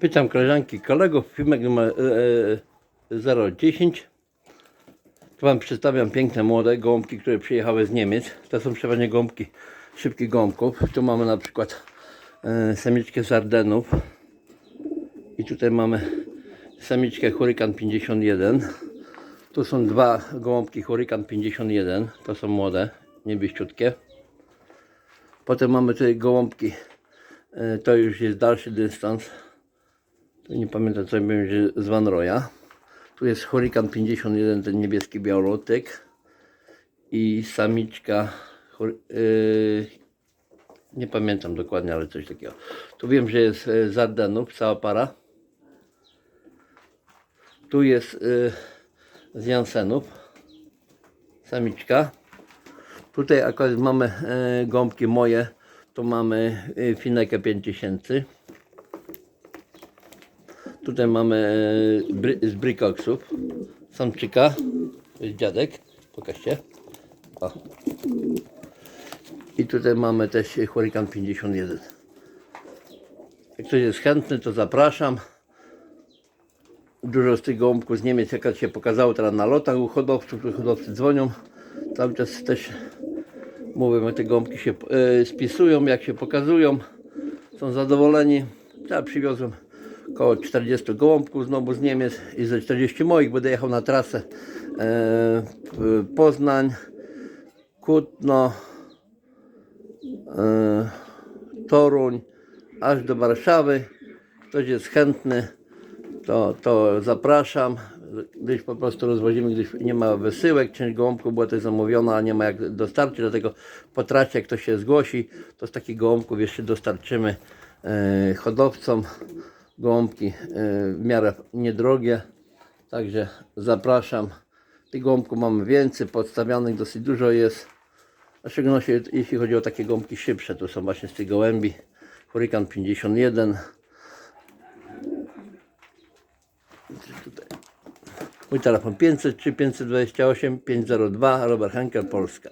Pytam koleżanki, kolegów, filmek numer e, e, 010. Tu Wam przedstawiam piękne młode gołąbki, które przyjechały z Niemiec. To są przeważnie gołąbki szybkich gołąbków. Tu mamy na przykład e, samiczkę z Ardenów. I tutaj mamy samiczkę Huracan 51. Tu są dwa gołąbki Huracan 51. To są młode, niebieściutkie. Potem mamy tutaj gołąbki. E, To już jest dalszy dystans. Nie pamiętam co będzie z Van Roya. Tu jest Huracan 51, ten niebieski białorutek. I samiczka. Yy, nie pamiętam dokładnie, ale coś takiego. Tu wiem, że jest e, z Ardenów, cała para. Tu jest e, z Jansenów. Samiczka. Tutaj akurat mamy e, gąbki moje. Tu mamy e, Finekę 5000. Tutaj mamy e, bry, z Brikoksów. Samczyka. Dziadek. Pokażcie. O. I tutaj mamy też Huracan 51. Jak ktoś jest chętny, to zapraszam. Dużo z tych gołąbków z Niemiec, jak się pokazało teraz na lotach u hodowców, hodowcy dzwonią. Cały czas też mówią, jak te gąbki się e, spisują, jak się pokazują. Są zadowoleni. Ja przywiozłem około 40 gołąbków znowu z Niemiec i ze 40 moich będę jechał na trasę e, Poznań, Kutno, e, Toruń, aż do Warszawy. Ktoś jest chętny, to, to zapraszam. Gdyś po prostu rozwozimy, gdyś nie ma wysyłek, część gołąbków była też zamówiona, a nie ma jak dostarczyć, dlatego po trasie jak ktoś się zgłosi, to z takich gołąbków jeszcze dostarczymy e, hodowcom. Gołąbki e, w miarę niedrogie, także zapraszam. Tych gołąbków mamy więcej, podstawionych dosyć dużo jest. A szczególności jeśli chodzi o takie gąbki szybsze, to są właśnie z tych gołębi. Huracan 51. Tutaj. Mój telefon 503 528 502 Robert Henkel Polska.